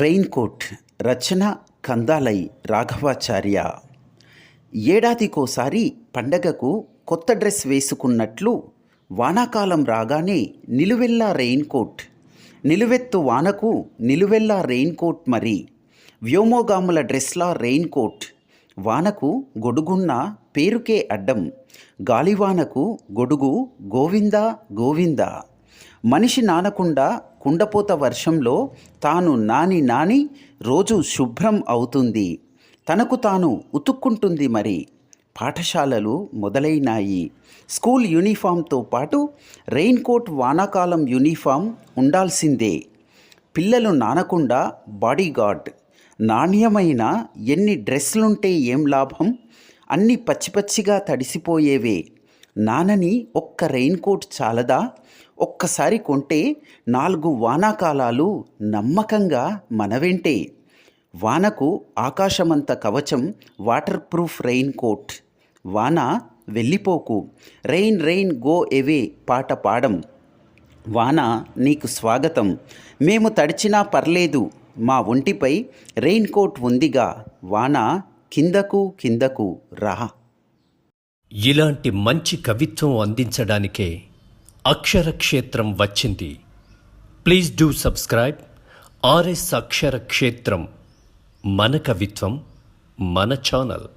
Rain coat రచన కందాలై రాఘవాచార్య. ఏడాదికోసారి పండగకు కొత్త డ్రెస్ వేసుకున్నట్లు వానాకాలం రాగానే నిలువెల్లా రెయిన్ కోట్ నిలువెత్తు వానకు నిలువెల్లా రెయిన్ కోట్ మరి. వ్యోమోగాముల డ్రెస్లా రెయిన్ కోట్ వానకు గొడుగున్న పేరుకే అడ్డం గాలివానకు గొడుగు గోవిందా గోవిందా. మనిషి నానకుండా కుండపోత వర్షంలో తాను నాని నాని రోజు శుభ్రం అవుతుంది. తనకు తాను ఉతుక్కుంటుంది మరి. పాఠశాలలు మొదలైనాయి. స్కూల్ యూనిఫామ్తో పాటు రెయిన్ కోట్ వానాకాలం యూనిఫామ్ ఉండాల్సిందే. పిల్లలు నానకుండా బాడీగార్డ్. నాణ్యమైన ఎన్ని డ్రెస్లుంటే ఏం లాభం? అన్ని పచ్చి పచ్చిగా తడిసిపోయేవే. నానని ఒక్క రెయిన్ కోట్ చాలదా? ఒక్కసారి కొంటే నాలుగు వానాకాలాలు నమ్మకంగా మన వెంటే వానకు ఆకాశమంత కవచం వాటర్ ప్రూఫ్ రెయిన్ కోట్. వాన వెళ్ళిపోకు. రెయిన్ రెయిన్ గో ఎవే పాట పాడం. వాన నీకు స్వాగతం. మేము తడిచినా పర్లేదు. మా ఒంటిపై రెయిన్ కోట్ ఉందిగా. వాన కిందకు కిందకు రా. ఇలాంటి మంచి కవిత్వం అందించడానికే అక్షరక్షేత్రం వచ్చింది. Please do subscribe. RS Aksharakshetram మన కవిత్వం మన ఛానల్.